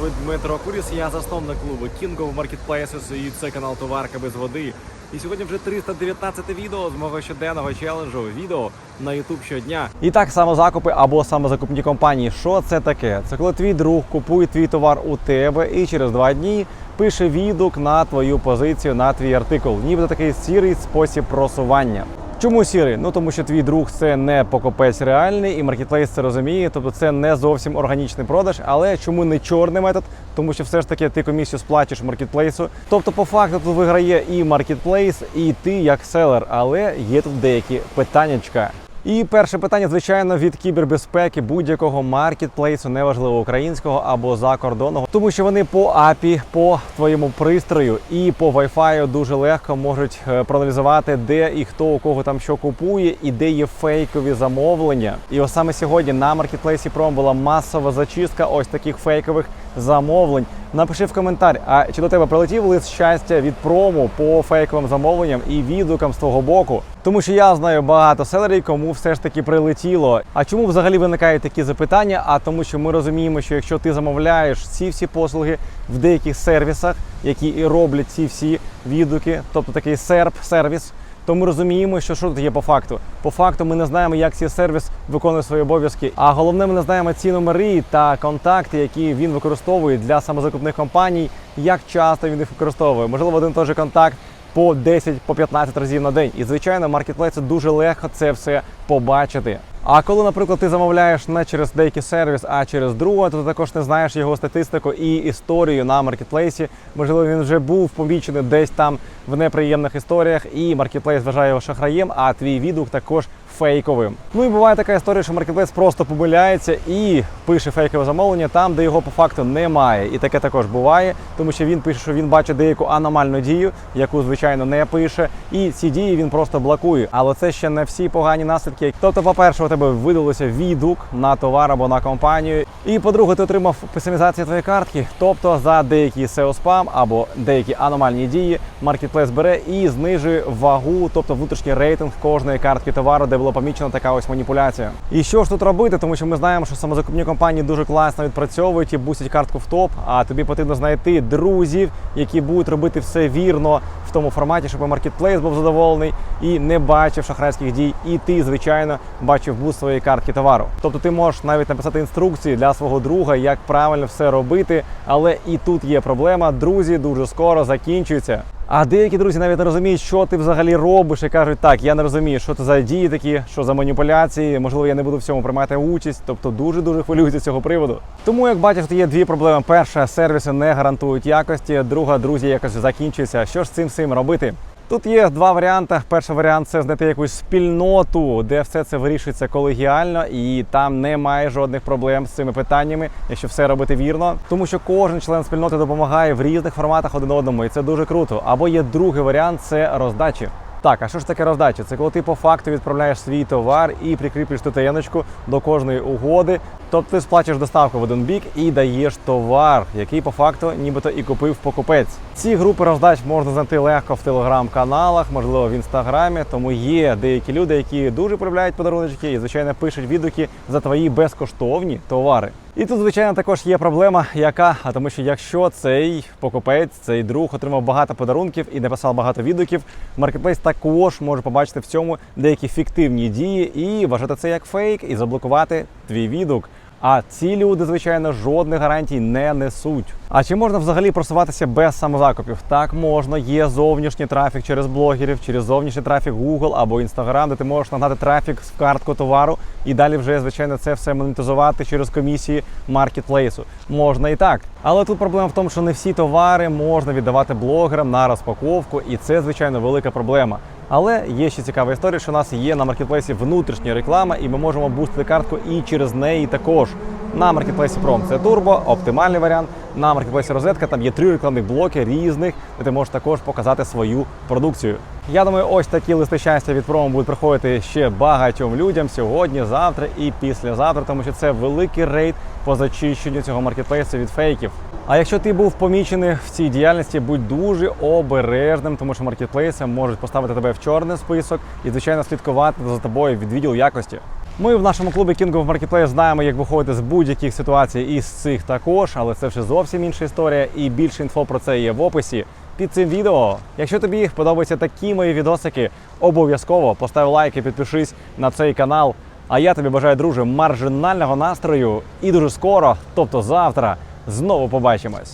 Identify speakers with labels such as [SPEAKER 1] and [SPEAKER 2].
[SPEAKER 1] звуть Дмитро Куріс, я засновник клубу King of Marketplaces і це канал Товарка без води. І сьогодні вже 319 відео з мого щоденного челенджу. Відео на YouTube щодня. І так самозакупи або самозакупні компанії. Що це таке? Це коли твій друг купує твій товар у тебе і через два дні пише відгук на твою позицію, на твій артикул. Нібито такий сірий спосіб просування. Чому сірий? Ну тому що твій друг це не покупець реальний, і маркетплейс це розуміє. Тобто це не зовсім органічний продаж. Але чому не чорний метод? Тому що все ж таки ти комісію сплачуєш маркетплейсу. Тобто, по факту тут виграє і маркетплейс, і ти як селер. Але є тут деякі питаннячка. І перше питання, звичайно, від кібербезпеки будь-якого маркетплейсу, неважливо українського або закордонного, тому що вони по API, по твоєму пристрою і по Wi-Fi дуже легко можуть е, проаналізувати, де і хто у кого там що купує, і де є фейкові замовлення. І ось саме сьогодні на маркетплейсі Prom була масова зачистка ось таких фейкових замовлень. Напиши в коментар, а чи до тебе прилетів лист щастя від прому по фейковим замовленням і відгукам з твого боку? Тому що я знаю багато селерів, кому все ж таки прилетіло. А чому взагалі виникають такі запитання? А тому, що ми розуміємо, що якщо ти замовляєш ці всі послуги в деяких сервісах, які і роблять ці всі відгуки, тобто такий серп сервіс. То ми розуміємо, що що тут є по факту. По факту ми не знаємо, як цей сервіс виконує свої обов'язки. А головне, ми не знаємо ці номери та контакти, які він використовує для самозакупних компаній, як часто він їх використовує. Можливо, один той же контакт по 10 по 15 разів на день. І звичайно, маркетплейсу дуже легко це все побачити. А коли, наприклад, ти замовляєш не через деякий сервіс, а через друга, то ти також не знаєш його статистику і історію на маркетплейсі. Можливо, він вже був помічений десь там в неприємних історіях, і маркетплейс вважає його шахраєм, а твій відгук також фейковим. Ну і буває така історія, що маркетплейс просто помиляється і пише фейкове замовлення там, де його по факту немає. І таке також буває, тому що він пише, що він бачить деяку аномальну дію, яку звичайно не пише, і ці дії він просто блокує. Але це ще не всі погані наслідки. Тобто, по-перше, у тебе видалося відгук на товар або на компанію. І по-друге, ти отримав песимізацію твоєї картки. Тобто за деякі SEO спам або деякі аномальні дії, маркетплейс бере і знижує вагу, тобто внутрішній рейтинг кожної картки товару, де було помічена така ось маніпуляція. І що ж тут робити? Тому що ми знаємо, що самозакупні компанії дуже класно відпрацьовують і бустять картку в топ. А тобі потрібно знайти друзів, які будуть робити все вірно в тому форматі, щоб маркетплейс був задоволений і не бачив шахрайських дій. І ти, звичайно, бачив буст своєї картки товару. Тобто ти можеш навіть написати інструкції для свого друга, як правильно все робити. Але і тут є проблема. Друзі дуже скоро закінчуються. А деякі друзі навіть не розуміють, що ти взагалі робиш, і кажуть, так, я не розумію, що це за дії такі, що за маніпуляції, можливо, я не буду в цьому приймати участь. Тобто дуже дуже хвилююся з цього приводу. Тому, як бачиш, є дві проблеми: перша сервіси не гарантують якості, друга друзі якось закінчуються. Що ж з цим всім робити? Тут є два варіанти. Перший варіант це знайти якусь спільноту, де все це вирішується колегіально, і там немає жодних проблем з цими питаннями, якщо все робити вірно. Тому що кожен член спільноти допомагає в різних форматах один одному, і це дуже круто. Або є другий варіант це роздачі. Так, а що ж таке роздача? Це коли ти по факту відправляєш свій товар і прикріплюєш ТТНочку до кожної угоди. Тобто ти сплачуєш доставку в один бік і даєш товар, який по факту нібито і купив покупець. Ці групи роздач можна знайти легко в телеграм-каналах, можливо, в інстаграмі. Тому є деякі люди, які дуже полюбляють подарунки і, звичайно, пишуть відгуки за твої безкоштовні товари. І тут, звичайно, також є проблема, яка, а тому що якщо цей покупець, цей друг отримав багато подарунків і написав багато відгуків, маркетплейс також може побачити в цьому деякі фіктивні дії і вважати це як фейк і заблокувати твій відгук. А ці люди, звичайно, жодних гарантій не несуть. А чи можна взагалі просуватися без самозакупів? Так можна. Є зовнішній трафік через блогерів, через зовнішній трафік Google або Instagram, де ти можеш нагнати трафік в картку товару і далі вже, звичайно, це все монетизувати через комісії маркетплейсу. Можна і так. Але тут проблема в тому, що не всі товари можна віддавати блогерам на розпаковку, і це, звичайно, велика проблема. Але є ще цікава історія, що у нас є на маркетплейсі внутрішня реклама, і ми можемо бустити картку і через неї також. На маркетплейсі Prom це турбо, оптимальний варіант. На маркетплейсі розетка там є три рекламних блоки різних, де ти можеш також показати свою продукцію. Я думаю, ось такі листи щастя від промо будуть приходити ще багатьом людям сьогодні, завтра і післязавтра, тому що це великий рейд по зачищенню цього маркетплейсу від фейків. А якщо ти був помічений в цій діяльності, будь дуже обережним, тому що маркетплейси можуть поставити тебе в чорний список і, звичайно, слідкувати за тобою від відділу якості. Ми в нашому клубі King of Marketplace знаємо, як виходити з будь-яких ситуацій і з цих також, але це вже зовсім інша історія. І більше інфо про це є в описі під цим відео. Якщо тобі подобаються такі мої відосики, обов'язково постав лайк і підпишись на цей канал. А я тобі бажаю, друже, маржинального настрою і дуже скоро, тобто завтра, знову побачимось.